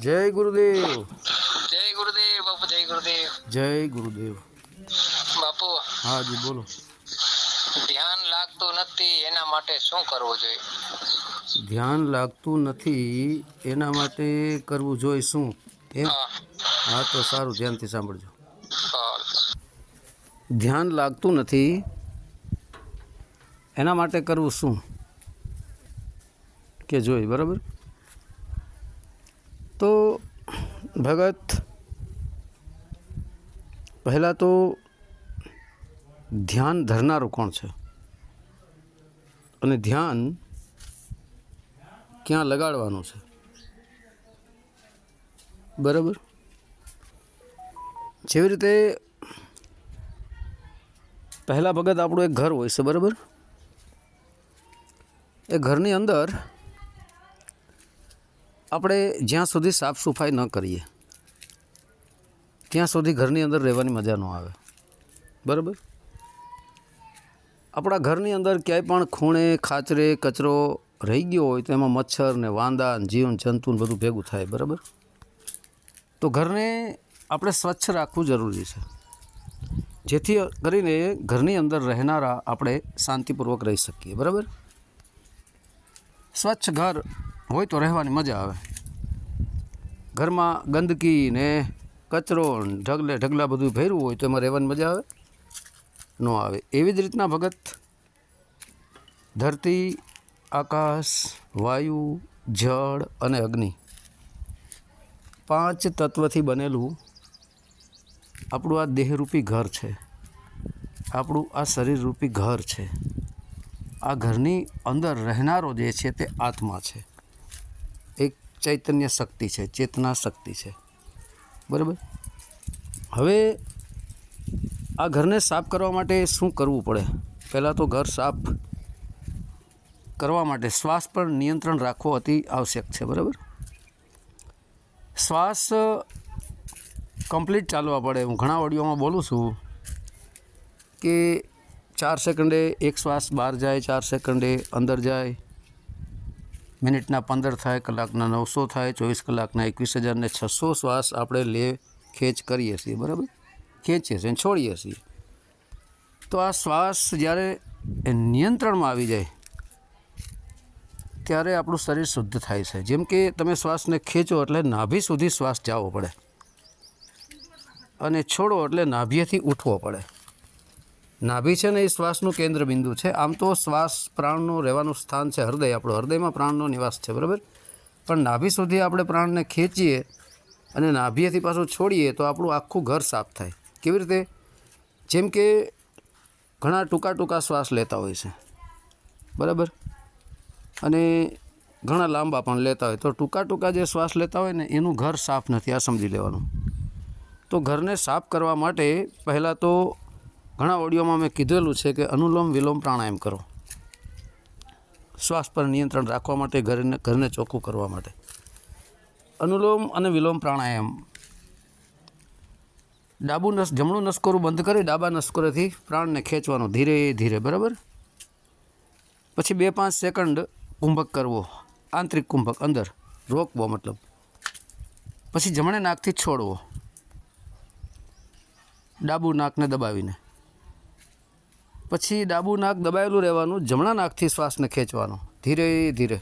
જય ગુરુદેવ. જય ગુરુદેવ બાપુ જય ગુરુદેવ. જય ગુરુદેવ. બાપુ હા જી બોલો. ધ્યાન લાગતું નથી એના માટે શું કરવું જોઈએ? ધ્યાન લાગતું નથી એના માટે કરવું જોઈએ શું? એમ? હા. હા તો સારું ધ્યાનથી સાંભળજો. ધ્યાન લાગતું નથી એના માટે કરવું શું? કે જોઈ બરાબર? તો ભગત, પહેલાં તો ધ્યાન ધરનારું કોણ છે? અને ધ્યાન ક્યાં લગાડવાનું છે? બરાબર? જેવી રીતે પહેલાં ભગત આપણું એક ઘર હોય છે, બરાબર? એ ઘરની અંદર આપણે જ્યાં સુધી સાફ સફાઈ ન કરીએ, ત્યાં સુધી ઘરની અંદર રહેવાની મજા ન આવે. બરાબર? આપણા ઘરની અંદર ક્યાંય પણ ખૂણે, ખાચરે, કચરો રહી ગયો હોય તો એમાં મચ્છર ને વાંદા ને જંતુ બધું ભેગું થાય, બરાબર? તો ઘરને આપણે સ્વચ્છ રાખવું જરૂરી છે. જેથી કરીને ઘરની અંદર રહેનારા આપણે શાંતિપૂર્વક રહી શકીએ, બરાબર? સ્વચ્છ ઘર હોય તો રહેવાની મજા આવે. ઘરમાં ગંદકી ને કચરો ઢગલે ઢગલા બધું ભર્યું હોય તો એમાં રહેવાની મજા આવે? ન આવે. એવી જ રીતના ભગત ધરતી, આકાશ, વાયુ, જળ અને અગ્નિ પાંચ તત્વથી બનેલું આપણું આ દેહરૂપી ઘર છે. આપણું આ શરીરરૂપી ઘર છે. આ ઘરની અંદર રહેનારો જે છે તે આત્મા છે. ચૈતન્ય શક્તિ છે, ચેતના શક્તિ છે. બરાબર? હવે આ ઘરને સાફ કરવા માટે શું કરવું પડે? પહેલાં તો ઘર સાફ કરવા માટે શ્વાસ પર નિયંત્રણ રાખવો અતિ આવશ્યક છે, બરાબર? શ્વાસ કમ્પ્લીટ ચાલવા પડે. હું ઘણા ઓડિયોમાં બોલું છું કે ચાર સેકન્ડે એક શ્વાસ બહાર જાય, ચાર સેકન્ડે અંદર જાય. મિનિટના પંદર થાય, કલાકના નવસો થાય, ચોવીસ કલાકના એકવીસ હજારને છસો શ્વાસ આપણે લે, ખેંચ કરીએ છીએ, બરાબર? ખેંચીએ છીએ છોડીએ છીએ. તો આ શ્વાસ જ્યારે એ નિયંત્રણમાં આવી જાય, ત્યારે આપણું શરીર શુદ્ધ થાય છે. જેમ કે તમે શ્વાસને ખેંચો એટલે નાભી સુધી શ્વાસ જવો પડે અને છોડો એટલે નાભીએથી ઉઠવો પડે. નાભી છે ને એ શ્વાસનું કેન્દ્ર બિંદુ છે. આમ તો શ્વાસ પ્રાણનું રહેવાનું સ્થાન છે હૃદય. આપણું હૃદયમાં પ્રાણનો નિવાસ છે, બરાબર? પણ નાભી સુધી આપણે પ્રાણને ખેંચીએ અને નાભીએથી પાછું છોડીએ તો આપણું આખું ઘર સાફ થાય. કેવી રીતે? જેમ કે ઘણા ટૂંકા ટૂંકા શ્વાસ લેતા હોય છે, બરાબર? અને ઘણા લાંબા પણ લેતા હોય. તો ટૂંકા ટૂંકા જે શ્વાસ લેતા હોય ને એનું ઘર સાફ નથી, આ સમજી લેવાનું. તો ઘરને સાફ કરવા માટે પહેલાં તો ઘણા ઓડિયોમાં મેં કીધેલું છે કે અનુલોમ વિલોમ પ્રાણાયામ કરો. શ્વાસ પર નિયંત્રણ રાખવા માટે, ઘરને ઘરને ચોખ્ખું કરવા માટે. અનુલોમ અને વિલોમ પ્રાણાયામ. ડાબું નસ, જમણું નસકોરું બંધ કરી, ડાબા નસકોરેથી પ્રાણને ખેંચવાનું ધીરે ધીરે, બરાબર? પછી બે, પાંચ સેકન્ડ કુંભક કરવો, આંતરિક કુંભક, અંદર. રોકવો મતલબ. પછી જમણે નાકથી છોડવો. ડાબુ નાકને દબાવીને. પછી ડાબુ નાક દબાયેલું રહેવાનું, જમણા નાકથી શ્વાસને ખેંચવાનો. ધીરે ધીરે.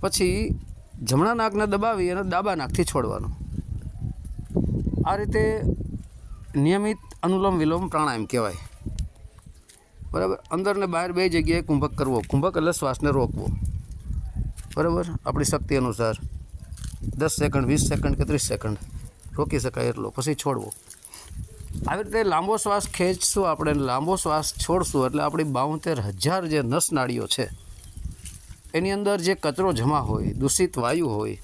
પછી જમણા નાકને દબાવી અને ડાબા નાકથી છોડવાનું. આ રીતે નિયમિત અનુલોમ વિલોમ પ્રાણાયામ કહેવાય. બરાબર? અંદર ને બહાર બે જગ્યાએ કુંભક કરવો. કુંભક એટલે શ્વાસને રોકવો. બરાબર? આપણી શક્તિ અનુસાર. દસ સેકન્ડ, વીસ સેકન્ડ કે ત્રીસ સેકન્ડ. રોકી શકાય એટલો. પછી છોડવો. આવી રીતે લાંબો શ્વાસ ખેંચશું આપણે લાંબો શ્વાસ છોડશું એટલે આપણી બાઉતેર હજાર જે નસ નાડીઓ છે, એની અંદર જે કચરો જમા હોય, દૂષિત વાયુ હોય,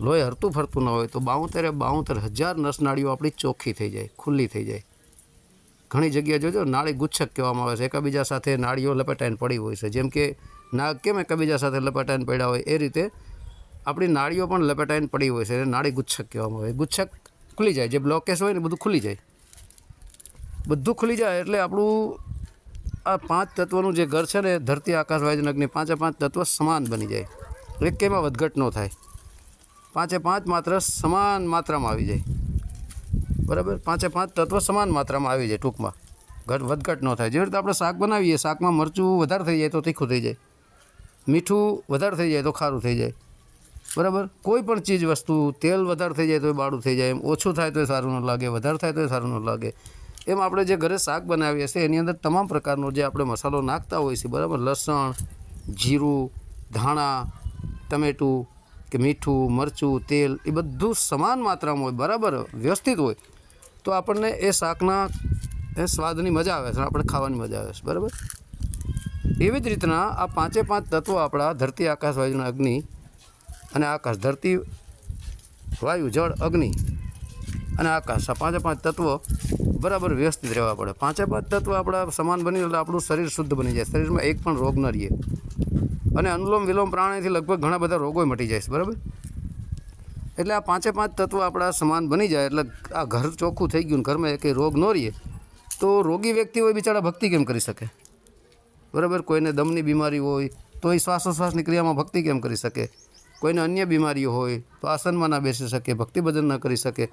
લોહી હરતું ફરતું ન હોય, તો બાઉતેરે બાઉતેર હજાર નસ નાડીઓ આપણી ચોખ્ખી થઈ જાય, ખુલ્લી થઈ જાય. ઘણી જગ્યાએ જોજો, નાળી ગુચ્છક કહેવામાં આવે છે. એકબીજા સાથે નાળીઓ લપેટાઈને પડી હોય છે. જેમ કે નાગ કેમ એકબીજા સાથે લપેટાઈને પડ્યા હોય, એ રીતે આપણી નાળીઓ પણ લપેટાઈને પડી હોય છે. એને નાળી ગુચ્છક કહેવામાં આવે. ગુચ્છક ખુલી જાય. જે બ્લોકેજ હોય ને બધું ખુલી જાય. બધું ખુલી જાય એટલે આપણું આ પાંચ તત્વનું જે ઘર છે ને ધરતી આકાશ વાયુ અગ્નિ પાંચે પાંચ તત્વ સમાન બની જાય. એકેયમાં વધઘટ ન થાય. પાંચે પાંચ માત્ર સમાન માત્રામાં આવી જાય. બરાબર? પાંચે પાંચ તત્વ સમાન માત્રામાં આવી જાય ટૂંકમાં. ઘટ, વધઘટ ન થાય. જેવી રીતે આપણે શાક બનાવીએ, શાકમાં મરચું વધારે થઈ જાય તો તીખું થઈ જાય. મીઠું વધારે થઈ જાય તો ખારું થઈ જાય. બરાબર? કોઈ પણ ચીજ વસ્તુ, તેલ વધારે થઈ જાય તો એ બાળું થઈ જાય, એમ ઓછું થાય તો એ સારું ન લાગે, વધારે થાય તો એ સારું ન લાગે. એમ આપણે જે ઘરે શાક બનાવીએ છીએ, એની અંદર તમામ પ્રકારનો જે આપણે મસાલો નાખતા હોઈએ છીએ, બરાબર? લસણ, જીરું, ધાણા, ટમેટું કે મીઠું, મરચું, તેલ, એ બધું સમાન માત્રામાં હોય, બરાબર? વ્યવસ્થિત હોય. તો આપણને એ શાકના, એ સ્વાદની મજા આવે છે, આપણે ખાવાની મજા આવે છે, બરાબર? એવી જ રીતના આ પાંચે પાંચ તત્વો આપણા ધરતી આકાશ વાયુના અગ્નિ અને આકાશ ધરતી, વાયુ, જળ, અગ્નિ અને આકાશ આ પાંચે પાંચ તત્વો બરાબર વ્યવસ્થિત રહેવા પડે. પાંચે પાંચ તત્વો આપણા સમાન બની એટલે આપણું શરીર શુદ્ધ બની જાય. શરીરમાં એક પણ રોગ ન રહીએ. અને અનુલોમ વિલોમ પ્રાણાયામથી લગભગ ઘણા બધા રોગો મટી જાય બરાબર? એટલે આ પાંચે પાંચ તત્વો આપણા સમાન બની જાય એટલે આ ઘર ચોખ્ખું થઈ ગયું ઘરમાં કંઈ રોગ ન રહીએ, તો રોગી વ્યક્તિ હોય બિચારા ભક્તિ કેમ કરી શકે? બરાબર? કોઈને દમની બીમારી હોય, તો એ શ્વાસોશ્વાસની ક્રિયામાં ભક્તિ કેમ કરી શકે? કોઈને અન્ય બીમારીઓ હોય તો આસનમાં ના બેસી શકે ભક્તિ ભજન ન કરી શકે.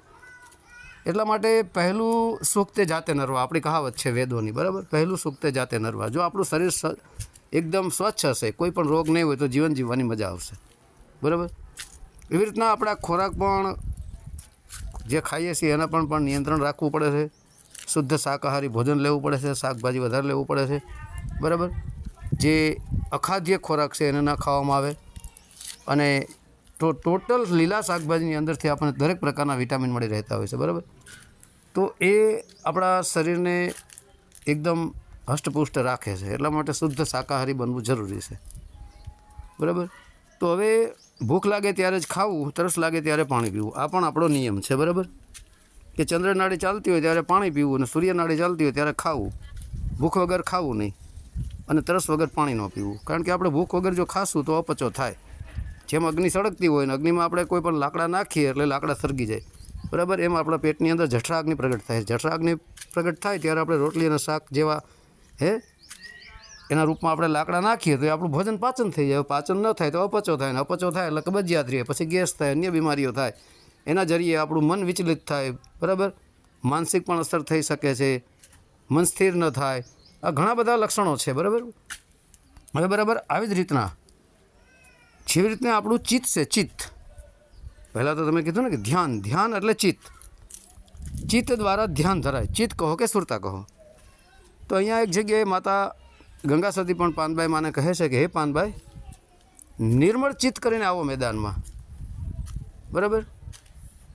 એટલા માટે પહેલું સુખ તે જાતે નરવા, આપણી કહાવત છે વેદોની, બરાબર? પહેલું સુખ તે જાતે નરવા. જો આપણું શરીર એકદમ સ્વચ્છ હશે, કોઈ પણ રોગ નહીં હોય તો જીવન જીવવાની મજા આવશે. બરાબર? એવી રીતના આપણા ખોરાક પણ જે ખાઈએ છીએ એના પણ પણ નિયંત્રણ રાખવું પડે છે. શુદ્ધ શાકાહારી ભોજન લેવું પડે છે, શાકભાજી વધારે લેવું પડે છે. બરાબર? જે અખાદ્ય ખોરાક છે એને ના ખાવામાં આવે. અને તો ટોટલ લીલા શાકભાજીની અંદરથી આપણને દરેક પ્રકારના વિટામિન મળી રહેતા હોય છે, બરાબર? તો એ આપણા શરીરને એકદમ હષ્ટપુષ્ટ રાખે છે, એટલા માટે શુદ્ધ શાકાહારી બનવું જરૂરી છે, બરાબર? તો હવે ભૂખ લાગે ત્યારે જ ખાવું, તરસ લાગે ત્યારે પાણી પીવું, આ પણ આપણો નિયમ છે, બરાબર? કે ચંદ્રનાળી ચાલતી હોય ત્યારે પાણી પીવું અને સૂર્યનાળી ચાલતી હોય ત્યારે ખાવું, ભૂખ વગર ખાવું નહીં અને તરસ વગર પાણી ન પીવું, કારણ કે આપણે ભૂખ વગર જો ખાશું તો અપચો થાય. જેમ અગ્નિ સળગતી હોય ને અગ્નિમાં આપણે કોઈ પણ લાકડા નાખીએ એટલે લાકડા સળગી જાય. બરાબર? એમ આપણા પેટની અંદર જઠરા અગ્નિ પ્રગટ થાય. જઠરાગ્નિ પ્રગટ થાય ત્યારે આપણે રોટલી અને શાક જેવા, હે? એના રૂપમાં આપણે લાકડા નાખીએ તો એ આપણું ભોજન પાચન થઈ જાય. પાચન ન થાય તો અપચો થાય ને અપચો થાય એટલે કબજિયાત રહે પછી ગેસ થાય, અન્ય બીમારીઓ થાય. એના જરીએ આપણું મન વિચલિત થાય. બરાબર? માનસિક પણ અસર થઈ શકે છે. મન સ્થિર ન થાય. આ ઘણા બધા લક્ષણો છે. બરાબર? હવે બરાબર, આવી જ રીતના જેવી રીતના આપણું ચિત્ત છે, ચિત્ત. પહેલાં તો તમે કીધું ને કે ધ્યાન ધ્યાન એટલે ચિત્ત. ચિત્ત દ્વારા ધ્યાન ધરાય. ચિત્ત કહો કે સુરતા કહો? તો અહીંયા એક જગ્યાએ માતા ગંગા સતી પણ પાનભાઈ માને કહે છે કે, હે પાનભાઈ નિર્મળ ચિત્ત કરીને આવો મેદાનમાં. બરાબર?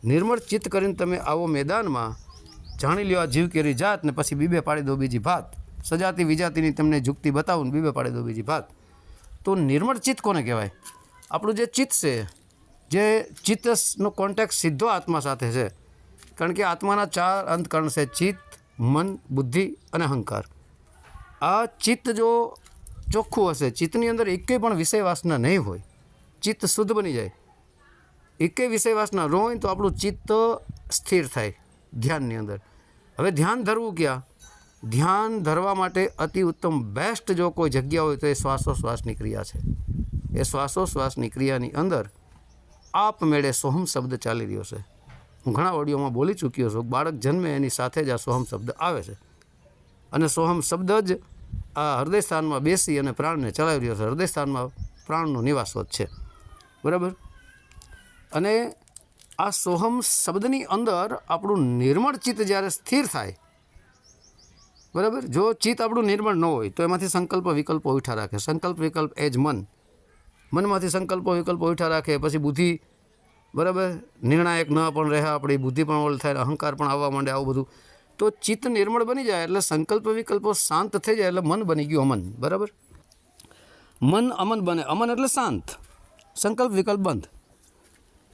નિર્મળ ચિત્ત કરીને તમે આવો મેદાનમાં, જાણી લ્યો આ જીવ કેરી જાત ને પછી બીબે પાડી દો બીજી ભાત. સજાતી વિજાતીની તમને જુક્તિ બતાવું બીબે પાડી દો બીજી ભાત. તો નિર્મળ ચિત્ત કોને કહેવાય? આપણું જે ચિત્ત છે, જે ચિત્તનો કોન્ટેક્ટ સીધો આત્મા સાથે છે. કારણ કે આત્માના ચાર અંતકરણ છે, ચિત્ત, મન, બુદ્ધિ અને અહંકાર. આ ચિત્ત જો ચોખ્ખું હશે, ચિત્તની અંદર એકે પણ વિષય વાસના નહીં હોય. ચિત્ત શુદ્ધ બની જાય. એકે વિષય વાસના ન હોય તો આપણું ચિત્ત સ્થિર થાય ધ્યાનની અંદર. હવે ધ્યાન ધરવું ક્યાં? ધ્યાન ધરવા માટે અતિ ઉત્તમ બેસ્ટ જો કોઈ જગ્યા હોય તો એ શ્વાસોશ્વાસની ક્રિયા છે. એ શ્વાસોશ્વાસની ક્રિયાની અંદર આપમેળે સોહમ શબ્દ ચાલી રહ્યો છે. હું ઘણા ઓડિયોમાં બોલી ચૂક્યો છું, બાળક જન્મે એની સાથે જ આ સોહમ શબ્દ આવે છે. અને સોહમ શબ્દ જ આ હૃદયસ્થાનમાં બેસી અને પ્રાણને ચલાવી રહ્યો છે. હૃદયસ્થાનમાં પ્રાણનો નિવાસવત છે. બરાબર? અને આ સોહમ શબ્દની અંદર આપણું નિર્મળ ચિત્ત જ્યારે સ્થિર થાય, બરાબર? જો ચિત્ત આપણું નિર્મળ ન હોય, તો એમાંથી સંકલ્પ વિકલ્પો ઉઠા રાખે. સંકલ્પ વિકલ્પ એ જ મન. મનમાંથી સંકલ્પો, વિકલ્પો ઉઠા રાખે, પછી બુદ્ધિ, બરાબર? નિર્ણાયક ન પણ રહે આપણી, બુદ્ધિ પણ ઓલ થાય, અહંકાર પણ આવવા માંડે આવું બધું. તો ચિત્ત નિર્મળ બની જાય, એટલે સંકલ્પ, વિકલ્પો શાંત થઈ જાય, એટલે મન બની ગયું અમન, બરાબર? મન અમન બને, અમન એટલે શાંત. સંકલ્પ, વિકલ્પ બંધ.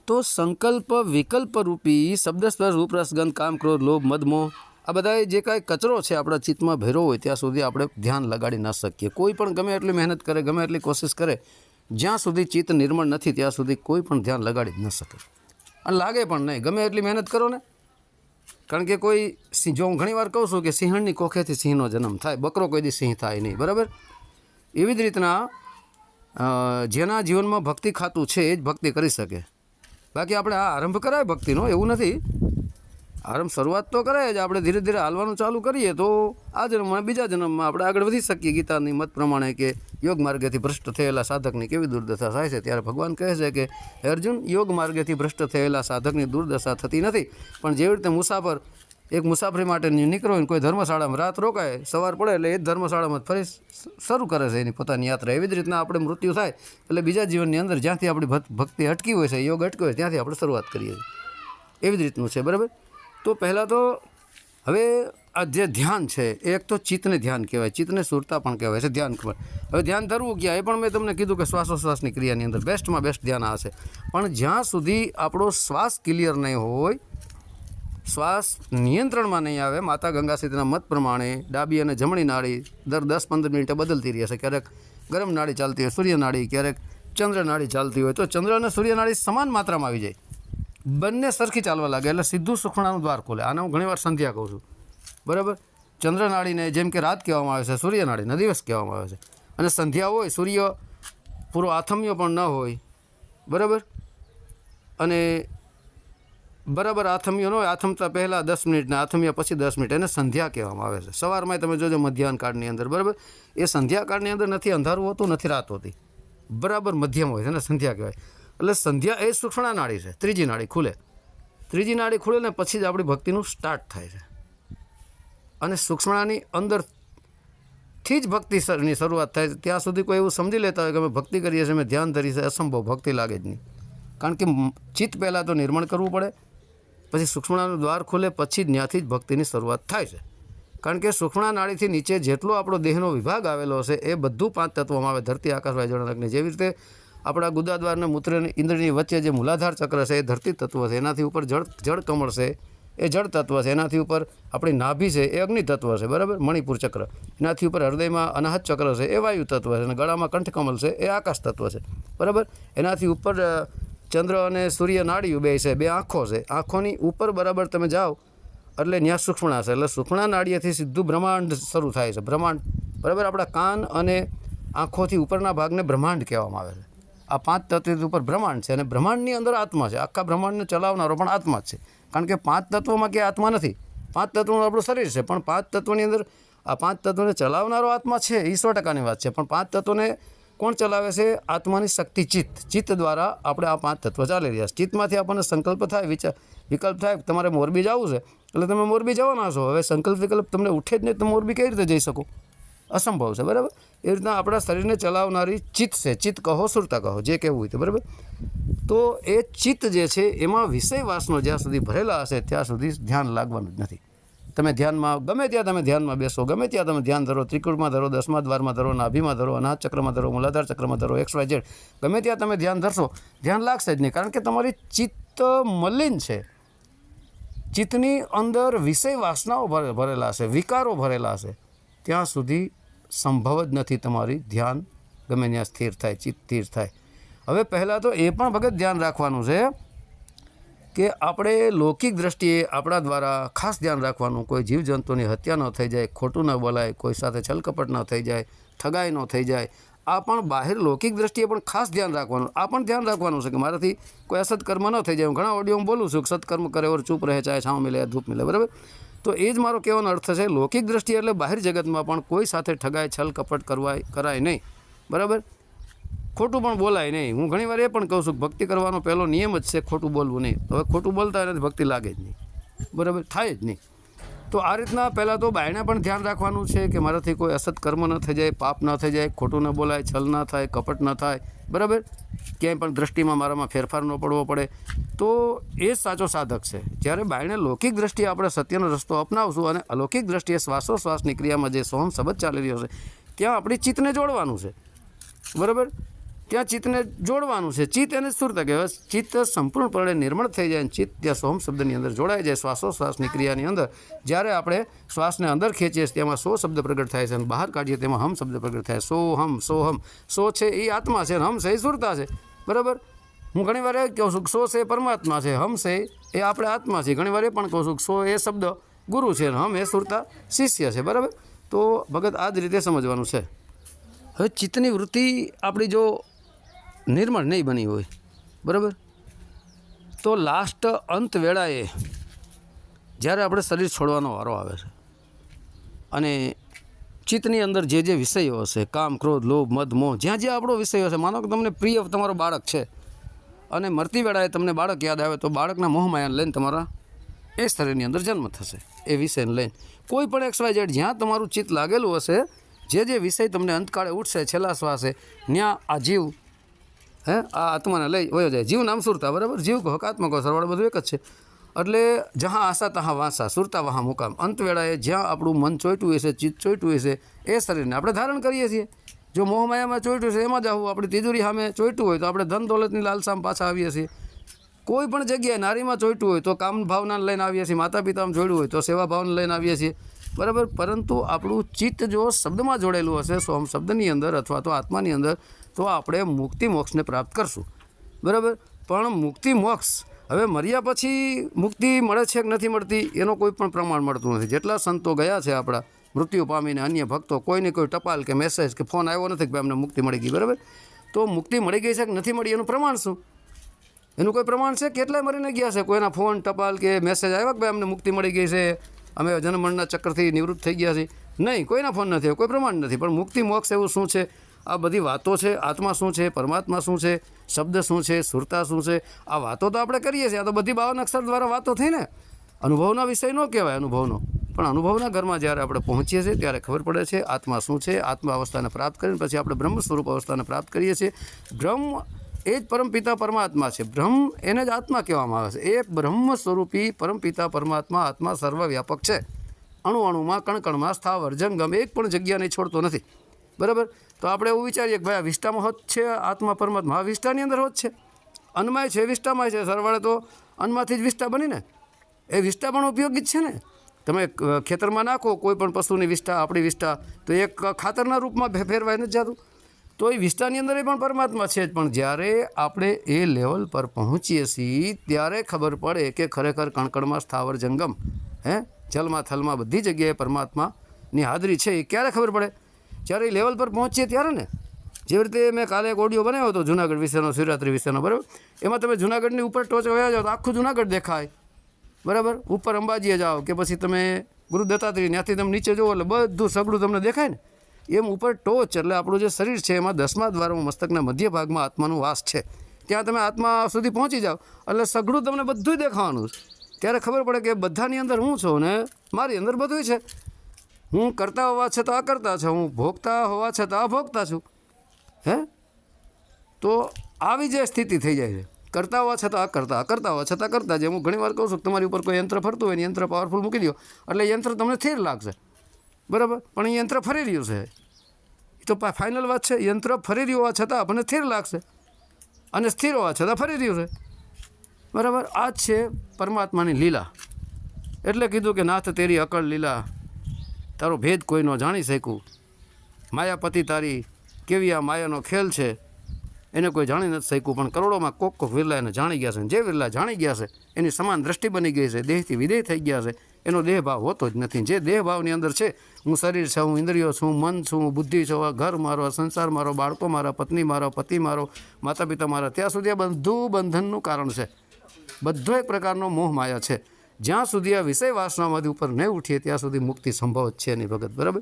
તો સંકલ્પ, વિકલ્પ રૂપી શબ્દ, સ્પર્શ, રૂપ, રસ, ગંધ, કામ, ક્રોધ, લોભ મદમો આ બધા જે કાંઈ કચરો છે આપણા ચિત્તમાં ભેરો હોય, ત્યાં સુધી આપણે ધ્યાન લગાડી ન શકીએ. કોઈ પણ ગમે એટલી મહેનત કરે, ગમે એટલી કોશિશ કરે જ્યાં સુધી ચિત્ત નિર્મળ નથી, ત્યાં સુધી કોઈ પણ ધ્યાન લગાડી જ ન શકે. અને લાગે પણ નહીં. ગમે એટલી મહેનત કરો ને. કારણ કે કોઈ જો હું ઘણીવાર કહું છું કે સિંહણની કોખેથી સિંહનો જન્મ થાય. બકરો કોઈ દી સિંહ થાય નહીં. બરાબર? એવી જ રીતના જેના જીવનમાં ભક્તિ ખાતું છે, એ જ ભક્તિ કરી શકે. બાકી આપણે આ આરંભ કરાય ભક્તિનો? એવું નથી. આરંભ શરૂઆત તો કરાય જ. આપણે ધીરે ધીરે હાલવાનું ચાલુ કરીએ તો આ જન્મમાં બીજા જન્મમાં આપણે આગળ વધી શકીએ. ગીતાની મત પ્રમાણે કે યોગ માર્ગેથી ભ્રષ્ટ થયેલા સાધકની કેવી દુર્દશા થાય છે? ત્યારે ભગવાન કહે છે કે અર્જુન, યોગ માર્ગેથી ભ્રષ્ટ થયેલા સાધકની દુર્દશા થતી નથી. પણ જેવી રીતે મુસાફર એક મુસાફરી માટે નીકળો ને કોઈ ધર્મશાળામાં રાત રોકાય, સવાર પડે એટલે એ જ ધર્મશાળામાં ફરી શરૂ કરે છે એની પોતાની યાત્રા. એવી જ રીતના આપણે મૃત્યુ થાય એટલે બીજા જીવનની અંદર જ્યાંથી આપણી ભક્તિ અટકી હોય છે, યોગ અટકી હોય, ત્યાંથી આપણે શરૂઆત કરીએ છીએ. એવી જ રીતનું છે, બરાબર? તો પહેલાં તો હવે આ જે ધ્યાન છે એક તો ચિત્તને ધ્યાન કહેવાય, ચિત્તને સુરતા પણ કહેવાય છે, ધ્યાન કહેવાય હવે ધ્યાન ધરવું ક્યાં? એ પણ મેં તમને કીધું કે શ્વાસોશ્વાસની ક્રિયાની અંદર બેસ્ટમાં બેસ્ટ ધ્યાન આ પણ જ્યાં સુધી આપણો શ્વાસ ક્લિયર નહીં હોય, શ્વાસ નિયંત્રણમાં નહીં આવે, માતા ગંગા સીતના મત પ્રમાણે ડાબી અને જમણી નાળી દર દસ પંદર મિનિટે બદલતી રહેશે ક્યારેક ગરમ નાળી ચાલતી હોય, સૂર્ય નાળી, ક્યારેક ચંદ્ર નાળી ચાલતી હોય, તો ચંદ્ર અને સૂર્ય નાળી સમાન માત્રામાં આવી જાય. બંને સરખી ચાલવા લાગે એટલે સીધું સુખણાનું દ્વાર ખોલે. આને હું ઘણીવાર સંધ્યા કહું છું. બરાબર? ચંદ્રનાળીને જેમ કે રાત કહેવામાં આવે છે, સૂર્યનાળીને દિવસ કહેવામાં આવે છે. અને સંધ્યા હોય, સૂર્ય પૂરો આથમ્યો પણ ન હોય. બરાબર? અને બરાબર આથમ્યો ન હોય, આથમતા પહેલાં દસ મિનિટ ને આથમ્યા પછી દસ મિનિટ. એને સંધ્યા કહેવામાં આવે છે. સવારમાં તમે જોજો મધ્યાહન કાળની અંદર, બરાબર? એ સંધ્યા કાળની અંદર નથી, અંધારું હોતું, નથી રાત હોતી. બરાબર મધ્યમ હોય છે, એને સંધ્યા કહેવાય. એટલે સંધ્યા એ સૂક્ષ્મણા નાળી છે. ત્રીજી નાળી ખુલે. ત્રીજી નાળી ખુલે ને પછી જ આપણી ભક્તિનું સ્ટાર્ટ થાય છે. અને સૂક્ષ્મણાની અંદરથી જ ભક્તિ સ- શરૂઆત થાય છે. ત્યાં સુધી કોઈ એવું સમજી લેતા હોય કે અમે ભક્તિ કરીએ છીએ, અમે ધ્યાન ધરી છે અસંભવ ભક્તિ લાગે જ નહીં. કારણ કે ચિત્ત પહેલાં તો નિર્માણ કરવું પડે. પછી સૂક્ષ્મણાનું દ્વાર ખુલે, પછી જ ત્યાંથી જ ભક્તિની શરૂઆત થાય છે. કારણ કે સૂક્ષ્મણા નાળીથી નીચે જેટલો આપણો દેહનો વિભાગ આવેલો હશે, એ બધું પાંચ તત્વોમાં આવે. ધરતી, આકાશ, વાયુજળ, અગ્નિ, જેવી રીતે આપણા ગુદાદ્વાર અને મૂત્ર ઇન્દ્રની વચ્ચે જે મૂલાધાર ચક્ર છે, એ ધરતી તત્વ છે, એનાથી ઉપર જળ જળ કમળ છે, એ જળ તત્વ છે, એનાથી ઉપર આપણી નાભી છે, એ અગ્નિ તત્વ છે, બરાબર? મણિપુર ચક્ર. એનાથી ઉપર હૃદયમાં અનાહત ચક્ર છે, એ વાયુ તત્વ છે, અને ગળામાં કંઠકમલ છે, એ આકાશ તત્વ છે, બરાબર? એનાથી ઉપર ચંદ્ર અને સૂર્ય નાડીઓ બે છે, બે આંખો છે. આંખોની ઉપર બરાબર તમે જાઓ, એટલે ત્યાં સૂક્ષ્મણા છે. એટલે સૂક્ષ્મણા નાડીએથી સીધું બ્રહ્માંડ શરૂ થાય છે, બ્રહ્માંડ, બરાબર? આપણા કાન અને આંખોથી ઉપરના ભાગને બ્રહ્માંડ કહેવામાં આવે છે. આ પાંચ તત્વ ઉપર બ્રહ્માંડ છે અને બ્રહ્માંડની અંદર આત્મા છે. આખા બ્રહ્માંડને ચલાવનારો પણ આત્મા જ છે. કારણ કે પાંચ તત્વોમાં ક્યાંય આત્મા નથી. પાંચ તત્વોનું આપણું શરીર છે, પણ પાંચ તત્વોની અંદર આ પાંચ તત્વોને ચલાવનારો આત્મા છે એ સો ટકાની વાત છે. પણ પાંચ તત્વોને કોણ ચલાવે છે? આત્માની શક્તિ ચિત્ત. ચિત્ત દ્વારા આપણે આ પાંચ તત્વ ચાલી રહ્યા છે. ચિત્તમાંથી આપણને સંકલ્પ થાય વિચાર વિકલ્પ થાય તમારે મોરબી જવું છે, એટલે તમે મોરબી જવાના છો. હવે સંકલ્પ વિકલ્પ તમને ઉઠે જ નહીં તો મોરબી કઈ રીતે જઈ શકો? અસંભવ છે, બરાબર? એ રીતના આપણા શરીરને ચલાવનારી ચિત્ત છે, ચિત્ત કહો, સુરતા કહો, જે કહેવું હોય તે, બરાબર? તો એ ચિત્ત જે છે, એમાં વિષય વાસનો જ્યાં સુધી ભરેલા હશે, ત્યાં સુધી ધ્યાન લાગવાનું જ નથી. તમે ધ્યાનમાં ગમે ત્યાં તમે ધ્યાનમાં બેસો, ગમે ત્યાં તમે ધ્યાન ધરો ત્રિકુટમાં ધરો, દસમા દ્વારમાં ધરો, નાભીમાં ધરો અનાજ ચક્રમાં ધરો, મૂલાધાર ચક્રમાં ધરો, એક્સ, વાય, ઝેડ, ગમે ત્યાં તમે ધ્યાન ધરશો, ધ્યાન લાગશે જ નહીં, કારણ કે તમારી ચિત્ત મલિન છે. ચિત્તની અંદર વિષય વાસનાઓ ભરે- ભરેલા છે વિકારો ભરેલા છે ત્યાં સુધી સંભવ જ નથી તમારી ધ્યાન. ગમે ત્યાં સ્થિર થાય, ચિત્ત સ્થિર થાય. હવે પહેલાં તો એ પણ ભગત ધ્યાન રાખવાનું છે કે આપણે લૌકિક દ્રષ્ટિએ આપણા દ્વારા ખાસ ધ્યાન રાખવાનું. કોઈ જીવજંતુની હત્યા ન થઈ જાય, ખોટું ન બોલાય, કોઈ સાથે છલકપટ ન થઈ જાય, ઠગાઈ ન થઈ જાય. આ પણ બહાર લૌકિક દ્રષ્ટિએ પણ ખાસ ધ્યાન રાખવાનું. આ પણ ધ્યાન રાખવાનું છે કે મારાથી કોઈ અસત્કર્મ ન થઈ જાય. હું ઘણા ઓડિયો બોલું છું સત્કર્મ કરે ઓર ચૂપ રહે, ચાહે છાંવ મિલે, ધૂપ મિલે, બરાબર? તો એ જ મારો કહેવાનો અર્થ છે લૌકિક દ્રષ્ટિએ એટલે બહાર જગતમાં પણ કોઈ સાથે ઠગાય, છલ કપટ કરવાય કરાય નહીં. બરાબર? ખોટું પણ બોલાય નહીં. હું ઘણીવાર એ પણ કહું છું, ભક્તિ કરવાનો પહેલો નિયમ જ છે, ખોટું બોલવું નહીં. હવે ખોટું બોલતા નથી, ભક્તિ લાગે જ નહીં. બરાબર? થાય જ નહીં. તો આ રીતના પહેલાં તો બાયણે પણ ધ્યાન રાખવાનું છે કે મારાથી કોઈ અસત કર્મ ન થઈ જાય, પાપ ન થઈ જાય, ખોટું ન બોલાય, છલ ન થાય, કપટ ન થાય, બરાબર? ક્યાંય પણ દ્રષ્ટિમાં મારામાં ફેરફાર ન પડવો પડે. તો એ જ સાચો સાધક છે. જ્યારે બાયણે લૌકિક દ્રષ્ટિએ આપણે સત્યનો રસ્તો અપનાવશું અને અલૌકિક દ્રષ્ટિએ શ્વાસોશ્વાસની ક્રિયામાં જે સોહમ શબ્દ ચાલી રહ્યો છે, ત્યાં આપણી ચિત્તને જોડવાનું છે. બરાબર? ત્યાં ચિત્તને જોડવાનું છે. ચિત્ત એને સુરતા કહેવાય ચિત્ત સંપૂર્ણપણે નિર્મળ થઈ જાય અને ચિત્ત ત્યાં સોમ શબ્દની અંદર જોડાઈ જાય, શ્વાસોશ્વાસની ક્રિયાની અંદર. જ્યારે આપણે શ્વાસને અંદર ખેંચીએ તેમાં સો શબ્દ પ્રગટ થાય છે અને બહાર કાઢીએ, તેમાં હમ શબ્દ પ્રગટ થાય. સો હમ સો હમ, સો છે એ આત્મા છે અને હમ છે એ સુરતા છે. બરાબર? હું ઘણી વાર એ કહું છું સો છે પરમાત્મા છે, હમ છે એ આપણે આત્મા છે ઘણી વાર એ પણ કહું છું સો એ શબ્દ ગુરુ છે અને હમ એ સુરતા શિષ્ય છે. બરાબર? તો ભગત આ જ રીતે સમજવાનું છે. હવે ચિત્તની વૃત્તિ આપણી જો નિર્મળ નહીં બની હોય. બરાબર? તો લાસ્ટ અંત વેળાએ જ્યારે આપણે શરીર છોડવાનો વારો આવે છે અને ચિત્તની અંદર જે જે વિષયો હશે, કામ, ક્રોધ, લોભ, મદ, મોહ, જ્યાં જ્યાં આપણો વિષય હશે, માનો કે તમને પ્રિય તમારો બાળક છે અને મરતી વેળાએ તમને બાળક યાદ આવે તો બાળકના મોહમાયાને લઈને તમારા એ શરીરની અંદર જન્મ થશે, એ વિષયને લઈને. કોઈ પણ એક્સ વાય ઝેડ જ્યાં તમારું ચિત્ત લાગેલું હશે, જે જે વિષય તમને અંતકાળે ઉઠશે, છેલ્લા શ્વાસે ત્યાં આ જીવ હે? આ આત્માને લઈ વયો જાય. જીવ નામ સુરતા, બરાબર? જીવ કહો સરવાળો બધું એક જ છે. એટલે જહાં આશા, તહાં વાંસા, સુરતા, વહાં મુકામ. અંત વેળાએ જ્યાં આપણું મન ચોઈટું હશે, ચિત્ત ચોઈટું હશે, એ શરીરને આપણે ધારણ કરીએ છીએ. જો મોહમાયામાં ચોઈટું છે એમાં જ આવું આપણી તિજોરી સામે ચોઈટું હોય તો આપણે ધન દોલતની લાલસામાં પાછા આવીએ છીએ. કોઈ પણ જગ્યાએ નારીમાં ચોઈટું હોય તો કામ ભાવનાને લઈને આવીએ છીએ માતા પિતામાં જોડ્યું હોય તો સેવા ભાવને લઈને આવીએ છીએ. બરાબર? પરંતુ આપણું ચિત્ત જો શબ્દમાં જોડેલું હશે સોમ શબ્દની અંદર અથવા તો આત્માની અંદર તો આપણે મુક્તિ મોક્ષને પ્રાપ્ત કરશું. બરાબર? પણ મુક્તિ મોક્ષ, હવે મર્યા પછી મુક્તિ મળે છે કે નથી મળતી, એનો કોઈ પણ પ્રમાણ મળતું નથી. જેટલા સંતો ગયા છે આપણા, મૃત્યુ પામીને અન્ય ભક્તો, કોઈને કોઈ ટપાલ કે મેસેજ કે ફોન આવ્યો નથી કે ભાઈ અમને મુક્તિ મળી ગઈ, બરાબર? તો મુક્તિ મળી ગઈ છે કે નથી મળી, એનું પ્રમાણ શું? એનું કોઈ પ્રમાણ છે? કેટલાય મરીને ગયા છે? કોઈના ફોન ટપાલ કે મેસેજ આવ્યા કે ભાઈ અમને મુક્તિ મળી ગઈ છે? અમે જન્મણના ચક્કરથી નિવૃત્ત થઈ ગયા છીએ. નહીં, કોઈના ફોન નથી કોઈ પ્રમાણ નથી. પણ મુક્તિ મોક્ષ એવું શું છે? આ બધી વાતો છે, આત્મા શું છે, પરમાત્મા શું છે, શબ્દ શું છે, સુરતા શું છે, આ વાતો તો આપણે કરીએ છીએ. આ તો બધી બાવન અક્ષર દ્વારા વાતો થઈ ને. અનુભવના વિષય ન કહેવાય અનુભવનો. પણ અનુભવના ઘરમાં જ્યારે આપણે પહોંચીએ છીએ, ત્યારે ખબર પડે છે આત્મા શું છે, આત્મા અવસ્થાને પ્રાપ્ત કરીને પછી આપણે બ્રહ્મ સ્વરૂપ અવસ્થાને પ્રાપ્ત કરીએ છીએ. બ્રહ્મ એ જ પરમપિતા પરમાત્મા છે. બ્રહ્મ એને જ આત્મા કહેવામાં આવે છે. એ બ્રહ્મ સ્વરૂપી પરમપિતા પરમાત્મા આત્મા સર્વવ્યાપક છે. અણુ અણુમાં કણકણમાં સ્થાવર, જંગમ, એક પણ જગ્યા નહીં છોડતો નથી. બરાબર? તો આપણે એવું વિચારીએ કે ભાઈ આ વિષ્ટામાં હોત છે આત્મા પરમાત્મા. આ વિષ્ટાની અંદર હોત છે. અન્માય છે વિષ્ટામાં છે. સરવાળે તો અન્નમાંથી જ વિષ્ટા બની ને એ વિષ્ટા પણ ઉપયોગી જ છે ને. તમે ખેતરમાં નાખો, કોઈ પણ પશુની વિષ્ટા આપણી વિષ્ટા તો એક ખાતરના રૂપમાં ફેરવાય નથી જતું. તો એ વિષ્ટાની અંદર એ પણ પરમાત્મા છે જ. પણ જ્યારે આપણે એ લેવલ પર પહોંચીએ છીએ, ત્યારે ખબર પડે કે ખરેખર કણકણમાં સ્થાવર જંગમ, હે? જલમાં થલમાં બધી જગ્યાએ પરમાત્માની હાજરી છે. એ ક્યારે ખબર પડે? જ્યારે એ લેવલ પર પહોંચીએ ત્યારે ને, જેવી રીતે મેં કાલે એક ઓડિયો બનાવ્યો હતો જુનાગઢ વિશેનો, શિવરાત્રી વિશેનો, બરાબર? એમાં તમે જુનાગઢની ઉપર ટોચ વયા જાઓ તો આખું જુનાગઢ દેખાય. બરાબર? ઉપર અંબાજીએ જાઓ કે પછી તમે ગુરુ દત્તાત્રેય, ત્યાંથી તમે નીચે જુઓ એટલે બધું સગડું તમને દેખાય ને. એમ ઉપર ટોચ એટલે આપણું જે શરીર છે એમાં દસમા દ્વારમાં મસ્તકના મધ્ય ભાગમાં આત્માનું વાસ છે. ત્યાં તમે આત્મા સુધી પહોંચી જાઓ એટલે સઘળું તમને બધું દેખાવાનું ત્યારે ખબર પડે કે બધાની અંદર હું છું ને મારી અંદર બધું છે. હું કરતા હોવા છતાં અકર્તા છું, હું ભોગતા હોવા છતાં અભોગતા છું. હે? તો આવી જે સ્થિતિ થઈ જાય છે. કરતા હોવા છતાં અકર્તા અકર્તા હોવા છતાં કરતા જે હું ઘણીવાર કહું છું તમારી ઉપર કોઈ યંત્ર ફરતું હોય ને યંત્ર પાવરફુલ મૂકી દો. એટલે યંત્ર તમને સ્થિર લાગશે. બરાબર? પણ એ યંત્ર ફરી રહ્યું છે. એ તો ફાઇનલ વાત છે. યંત્ર ફરી રહ્યું હોવા છતાં આપણને સ્થિર લાગશે. અને સ્થિર હોવા છતાં ફરી રહ્યું છે. બરાબર? આ જ છે પરમાત્માની લીલા. એટલે કીધું કે નાથ તેરી અકળ લીલા. તારો ભેદ કોઈ ન જાણી શકું. માયાપતિ તારી કેવી આ માયાનો ખેલ છે, એને કોઈ જાણી નથી શક્યું પણ કરોડોમાં કોક કોક વિરલા એને જાણી ગયા છે. જે વિરલા જાણી ગયા છે, એની સમાન દ્રષ્ટિ બની ગઈ છે. દેહથી વિદેહ થઈ ગયા છે. એનો દેહભાવ હોતો જ નથી. જે દેહ ભાવની અંદર છે, હું શરીર છું, હું ઇન્દ્રિયો છું, મન છું, હું બુદ્ધિ છું ઘર મારો સંસાર મારો, બાળકો મારા, પત્ની મારો, પતિ મારો માતા પિતા મારા, ત્યાં સુધી આ બધું બંધનનું કારણ છે. બધો એક પ્રકારનો મોહ માયા છે. જ્યાં સુધી આ વિષય વાસનામાંથી ઉપર નહીં ઉઠીએ, ત્યાં સુધી મુક્તિ સંભવ છે નહીં ભગત, બરાબર?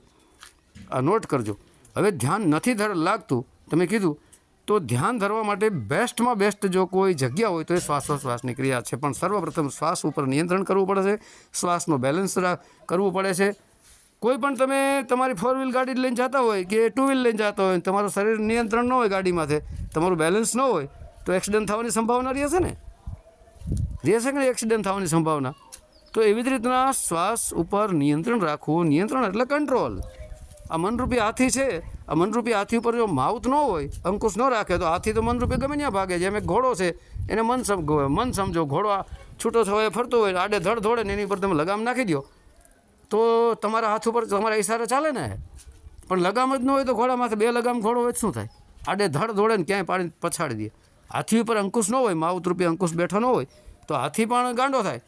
આ નોટ કરજો. હવે ધ્યાન નથી ધર, લાગતું. તમે કીધું, તો ધ્યાન ધરવા માટે બેસ્ટમાં બેસ્ટ જો કોઈ જગ્યા હોય તો એ શ્વાસોશ્વાસની ક્રિયા છે. પણ સર્વપ્રથમ શ્વાસ ઉપર નિયંત્રણ કરવું પડે છે. શ્વાસનો બેલેન્સ કરવું પડે છે. કોઈ પણ તમે તમારી ફોર વ્હીલ ગાડી લઈને જતા હોય કે ટુ વ્હીલ લઈને જતા હોય, તમારું શરીર નિયંત્રણ ન હોય ગાડીમાંથી, તમારું બેલેન્સ ન હોય, તો એક્સિડન્ટ થવાની સંભાવના રહેશે ને? રહેશે કે એક્સિડન્ટ થવાની સંભાવના? તો એવી જ રીતના શ્વાસ ઉપર નિયંત્રણ રાખવું, નિયંત્રણ એટલે કંટ્રોલ આ મનરૂપી હાથી છે. આ મનરૂપી હાથી ઉપર જો માઉથ ન હોય, અંકુશ ન રાખે, તો હાથી તો મનરૂપી ગમે ત્યાં ભાગે. જેમ એક ઘોડો છે, એને મન સમ મન સમજો. ઘોડો છૂટો થવાય ફરતો હોય, આડે ધડ ધોડે ને એની ઉપર તમે લગામ નાખી દો તો તમારા હાથ ઉપર તમારા ઇશારા ચાલે ને? પણ લગામ જ ન હોય તો ઘોડા બે લગામ ઘોડો હોય શું થાય? આડે ધડ ધોડે ને ક્યાંય પાણી પછાડી દે. હાથી ઉપર અંકુશ ન હોય, માઉથ રૂપી અંકુશ બેઠો ન હોય, તો હાથી પણ ગાંડો થાય.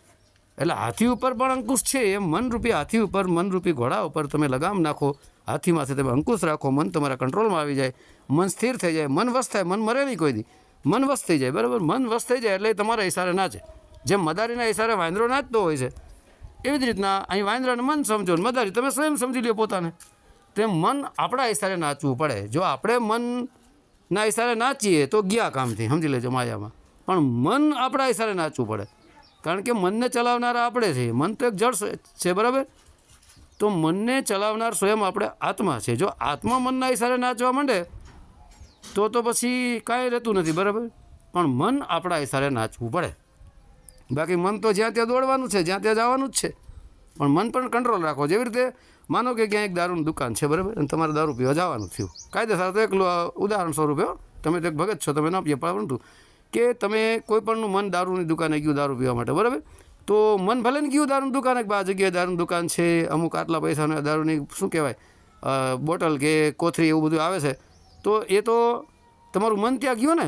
એટલે હાથી ઉપર પણ અંકુશ છે, એમ મનરૂપી હાથી ઉપર, મનરૂપી ઘોડા ઉપર તમે લગામ નાખો, હાથીમાંથી તમે અંકુશ રાખો, મન તમારા કંટ્રોલમાં આવી જાય, મન સ્થિર થઈ જાય, મન વસ્ત થાય, મન મરે નહીં કોઈ દી. મન વશ થઈ જાય, બરાબર? મન વશ થઈ જાય એટલે તમારા ઇશારે નાચે જેમ મદારીના ઇશારે વાંદરો નાચતો હોય છે, એવી જ રીતના અહીં વાંદરાને મન સમજો ને મદારી, તમે સ્વયં સમજી લો પોતાને. તેમ મન આપણા ઇશારે નાચવું પડે. જો આપણે મનના ઇશારે નાચીએ તો ગયા કામથી, સમજી લેજો માયામાં. પણ મન આપણા ઇશારે નાચવું પડે. કારણ કે મનને ચલાવનારા આપણે છીએ. મન તો એક જળ છે, બરાબર? તો મનને ચલાવનાર સ્વયં આપણે આત્મા છે જો આત્મા મનના ઇશારે નાચવા માંડે, તો તો પછી કાંઈ રહેતું નથી, બરાબર? પણ મન આપણા ઇશારે નાચવું પડે. બાકી મન તો જ્યાં ત્યાં દોડવાનું છે, જ્યાં ત્યાં જવાનું જ છે. પણ મન પણ કંટ્રોલ રાખો જેવી રીતે માનો કે ક્યાંય એક દારૂની દુકાન છે, બરાબર? અને તમારે દારૂ પીવા જવાનું થયું. કાયદેસર તો એકલું ઉદાહરણ સ્વરૂપે. તમે તો એક ભગત છો, તમે ન પીએ પરંતુ કે તમે કોઈપણનું મન દારૂની દુકાને ગયું દારૂ પીવા માટે, બરાબર? તો મન ભલે ને ગયું દારૂની દુકાને કે આ જગ્યાએ દારૂની દુકાન છે, અમુક આટલા પૈસાના દારૂની, શું કહેવાય બોટલ કે કોથરી એવું બધું આવે છે, તો એ તો તમારું મન ત્યાં ગયું ને?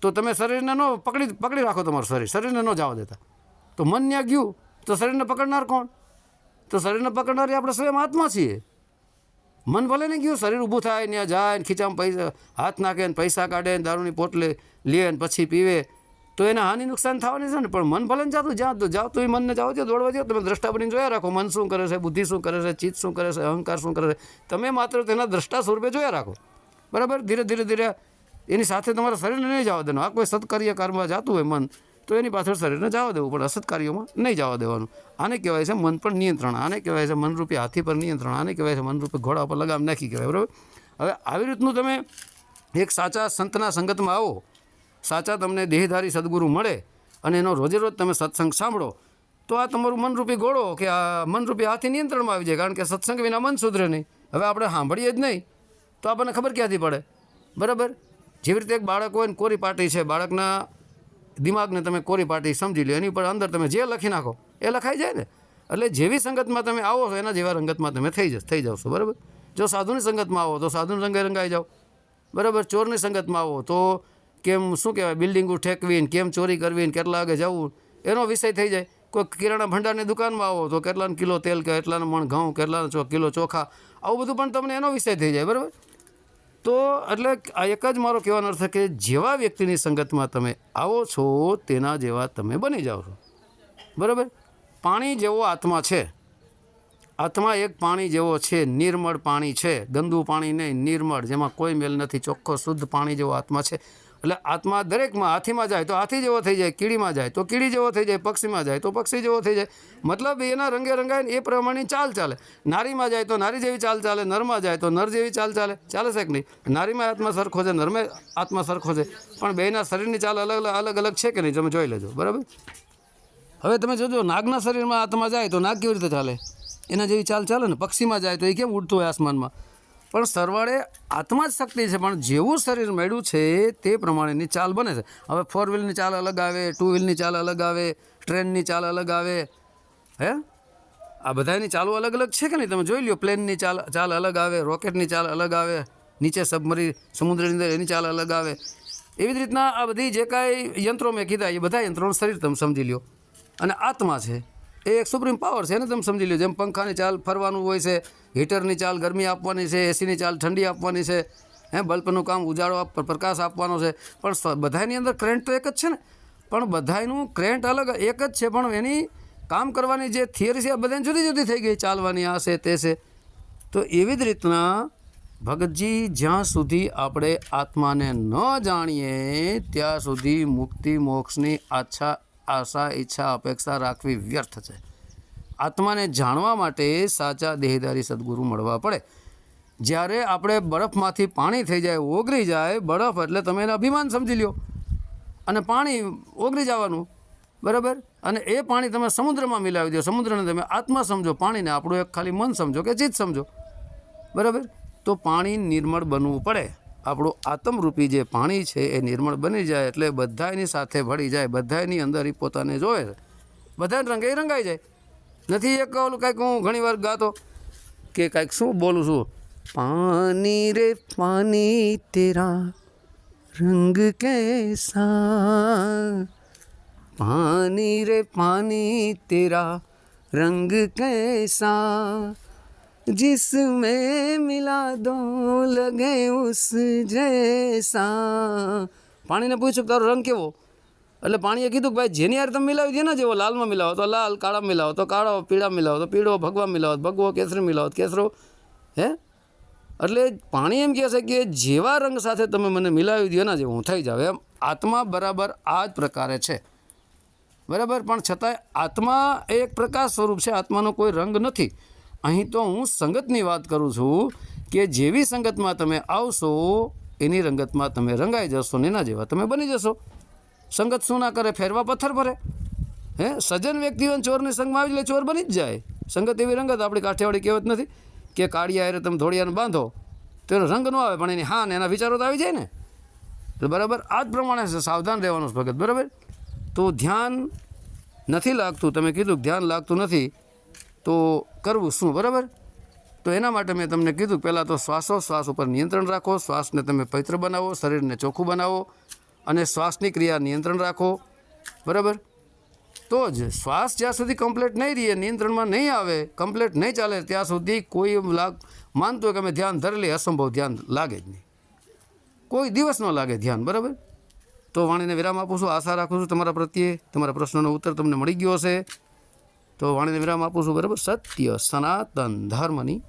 તો તમે શરીરને ન પકડી પકડી રાખો તમારું શરીર, શરીરને ન જવા દેતા. તો મન ત્યાં ગયું, તો શરીરને પકડનાર કોણ? તો શરીરને પકડનારી આપણે સ્વયં આત્મા છીએ. મન ભલે નહીં ગયું, શરીર ઊભું થાય, ત્યાં જાય ને ખીચામાં પૈસા, હાથ નાખે ને પૈસા કાઢે ને દારૂની પોટલે લે ને પછી પીવે. તો એને હાનિ નુકસાન થવાની છે ને, પણ મન ભલે ને જાતું, જ્યાં જાવ તો એ મનને જાઓ છો દોડવા જાઓ તમે દ્રષ્ટા બની જોયા રાખો, મન શું કરે છે, બુદ્ધિ શું કરે છે, ચિત્ત શું કરે છે, અહંકાર શું કરે છે, તમે માત્ર તેના દ્રષ્ટા સ્વરૂપે જોયા રાખો. બરાબર? ધીરે ધીરે ધીરે એની સાથે તમારા શરીરને નહીં જવા દેવાનું. આ કોઈ સત્કાર્ય કારમાં જતું હોય મન તો એની પાછળ શરીરને જવા દેવું પણ અસત કાર્યોમાં નહીં જવા દેવાનું. આને કહેવાય છે મન પર નિયંત્રણ. આને કહેવાય છે મનરૂપી હાથી પર નિયંત્રણ. આને કહેવાય છે મનરૂપી ઘોડા પર લગામ નાખી કહેવાય, બરાબર? હવે આવી રીતનું તમે એક સાચા સંતના સંગતમાં આવો. સાચા તમને દેહધારી સદગુરુ મળે અને એનો રોજે રોજ તમે સત્સંગ સાંભળો, તો આ તમારું મનરૂપી ઘોડો કે આ મનરૂપી હાથી નિયંત્રણમાં આવી જાય, કારણ કે સત્સંગ વિના મન સુધરે નહીં. હવે આપણે સાંભળીએ જ નહીં, તો આપણને ખબર ક્યાંથી પડે? બરાબર? જેવી રીતે એક બાળક હોય ને કોરી પાટી છે, બાળકના દિમાગને તમે કોરી પાટી સમજી લો, એની પર અંદર તમે જે લખી નાખો, એ લખાઈ જાય ને. એટલે જેવી સંગતમાં તમે આવો છો, એના જેવા રંગતમાં તમે થઈ જશ, થઈ જાવશો, બરાબર? જો સાધુની સંગતમાં આવો, તો સાધુની રંગે રંગાઈ જાઓ. બરાબર? ચોરની સંગતમાં આવો, તો કેમ, શું કહેવાય બિલ્ડિંગો ઠેકવીને કેમ ચોરી કરવી ને કેટલા વાગે જવું? એનો વિષય થઈ જાય. કોઈ કિરાણા ભંડારની દુકાનમાં આવો, તો કેટલાનો કિલો તેલ, કે કેટલાનો મણ ઘઉં, કેટલાનો કિલો ચોખા, આવું બધું પણ તમને એનો વિષય થઈ જાય, બરાબર? તો એટલે આ એક જ મારો કહેવાનો અર્થ કે જેવા વ્યક્તિની સંગતમાં તમે આવો છો, તેના જેવા તમે બની જાઓ છો. બરાબર? પાણી જેવો આત્મા છે. આત્મા એક પાણી જેવો છે, નિર્મળ પાણી છે. ગંદુ પાણી નહીં, નિર્મળ, જેમાં કોઈ મેલ નથી. ચોખ્ખો, શુદ્ધ પાણી જેવો આત્મા છે. એટલે આત્મા દરેકમાં હાથીમાં જાય તો હાથી જેવો થઈ જાય, કીડીમાં જાય તો કીડી જેવો થઈ જાય, પક્ષીમાં જાય તો પક્ષી જેવો થઈ જાય. મતલબ એના રંગે રંગાય ને એ પ્રમાણે ચાલ ચાલે. નારીમાં જાય તો નારી જેવી ચાલ ચાલે, નરમાં જાય તો નર જેવી ચાલ ચાલે. ચાલે છે કે નહીં? નારીમાં આત્મા સરખો છે, નરમે આત્મા સરખો છે. પણ બેના શરીરની ચાલ અલગ અલગ અલગ છે કે નહીં? તમે જોઈ લેજો, બરાબર? હવે તમે જોજો, નાગના શરીરમાં આત્મા જાય તો નાગ કેવી રીતે ચાલે? એના જેવી ચાલ ચાલે ને? પક્ષીમાં જાય તો એ કેમ ઉડતું હોય આસમાનમાં? પણ સરવાળે આત્મા જ શક્તિ છે, પણ જેવું શરીર મળ્યું છે, તે પ્રમાણેની ચાલ બને છે. હવે ફોર વ્હીલની ચાલ અલગ આવે ટુ વ્હીલની ચાલ અલગ આવે ટ્રેનની ચાલ અલગ આવે, હે? આ બધાની ચાલો અલગ અલગ છે કે નહીં? તમે જોઈ લો પ્લેનની ચાલ ચાલ અલગ આવે રોકેટની ચાલ અલગ આવે, નીચે સબમરી સમુદ્રની અંદર એની ચાલ અલગ આવે. એવી જ રીતના આ બધી જે કાંઈ યંત્રો મેં કીધા, એ બધા યંત્રોનું શરીર તમે સમજી લ્યો. અને આત્મા છે. એ એક સુપ્રીમ પાવર છે એને તમે સમજી લો જેમ પંખાની ચાલ ફરવાનું હોય છે હીટરની ચાલ ગરમી આપવાની છે એસીની ચાલ ઠંડી આપવાની છે, હે, બલ્બનું કામ ઉજાળો પ્રકાશ આપવાનો છે. પણ બધાની અંદર કરંટ તો એક જ છે ને. પણ બધાનું કરંટ અલગ એક જ છે, પણ એની કામ કરવાની જે થિયરી છે આ બધાની જુદી જુદી થઈ ગઈ. ચાલવાની આ છે, તે છે. તો એવી જ રીતના ભગતજી જ્યાં સુધી આપણે આત્માને ન જાણીએ, ત્યાં સુધી મુક્તિ મોક્ષની આચ્છા આશા, ઈચ્છા, અપેક્ષા રાખવી વ્યર્થ છે. આત્માને જાણવા માટે સાચા દેહદારી સદગુરુ મળવા પડે. જ્યારે આપણે બરફમાંથી પાણી થઈ જાય, ઓગળી જાય, બરફ એટલે તમે એને અભિમાન સમજી લ્યો. અને પાણી ઓગળી જવાનું, બરાબર? અને એ પાણી તમે સમુદ્રમાં મિલાવી દો, સમુદ્રને તમે આત્મા સમજો, પાણીને આપણું એક ખાલી મન સમજો કે ચિત્ત સમજો. બરાબર? તો પાણી નિર્મળ બનવું પડે. આપણું આતમરૂપી જે પાણી છે એ નિર્મળ બની જાય એટલે બધાની સાથે ભળી જાય બધાની અંદર એ પોતાને જોવે બધાને રંગે રંગાઈ જાય. નથી એક ઓલું કાંઈક હું ઘણી વાર ગાતો કે કાંઈક શું બોલું છું? પાણી રે પાણી તેરા રંગ કેસા, પાણી રે પાણી તેરા રંગ કેસા जिसमें मिला दो लगे उस जैसा પાણીને પૂછ્યું કે તારો રંગ કેવો એટલે પાણીએ કીધું કે ભાઈ જેની યાર તમે મિલાવી દે ને જેવો લાલમાં મિલાવો તો લાલ કાળા મિલાવો તો કાળો પીળા મિલાવો તો પીળો ભગવા મિલાવો તો ભગવો કેસરી મિલાવો તો કેસરો હે એટલે પાણી એમ કહે છે કે જેવા રંગ સાથે તમે મને મિલાવી દો ને જે હું થઈ જાવ એમ આત્મા બરાબર આ જ પ્રકારે છે બરાબર પણ છતાંય આત્મા એ એક પ્રકાશ સ્વરૂપ છે આત્માનો કોઈ રંગ નથી અહીં તો હું સંગતની વાત કરું છું કે જેવી સંગતમાં તમે આવશો, એની રંગતમાં તમે રંગાઈ જશો ને એના જેવા તમે બની જશો. સંગત શું ના કરે? ફેરવા પથ્થર ભરે. હે? સજ્જન વ્યક્તિઓને ચોરની સંગમાં આવી એટલે ચોર બની જ જાય. સંગત એવી રંગત આપણી કાઠિયાવાડી કહેવત નથી કે કાળિયા હારે તમે ધોળિયાને બાંધો તો એનો રંગ ન આવે, પણ એની હા ને એના વિચારો તો આવી જાય ને. તો બરાબર, આ જ પ્રમાણે સાવધાન રહેવાનું ભગત, બરાબર? તો ધ્યાન નથી લાગતું, તમે કીધું ધ્યાન લાગતું નથી. તો કરવું શું, બરાબર? તો એના માટે મેં તમને કીધું, પહેલાં તો શ્વાસો, શ્વાસ ઉપર નિયંત્રણ રાખો, શ્વાસને તમે પવિત્ર બનાવો, શરીરને ચોખ્ખું બનાવો અને શ્વાસની ક્રિયા નિયંત્રણ રાખો, બરાબર? તો જ શ્વાસ જ્યાં સુધી કમ્પ્લેટ નહીં રહીએ નિયંત્રણમાં નહીં આવે કમ્પ્લેટ નહીં ચાલે, ત્યાં સુધી કોઈ લાગ, માનતું હોય કે અમે ધ્યાન ધરેલી, અસંભવ ધ્યાન લાગે જ નહીં. કોઈ દિવસ ન લાગે ધ્યાન, બરાબર? તો વાણીને વિરામ આપું છું, આશા રાખું છું તમારા પ્રત્યે, તમારા પ્રશ્નોનો ઉત્તર તમને મળી ગયો હશે. તો વાણીને વિરામ આપું છું બરાબર? સત્ય સનાતન ધર્મની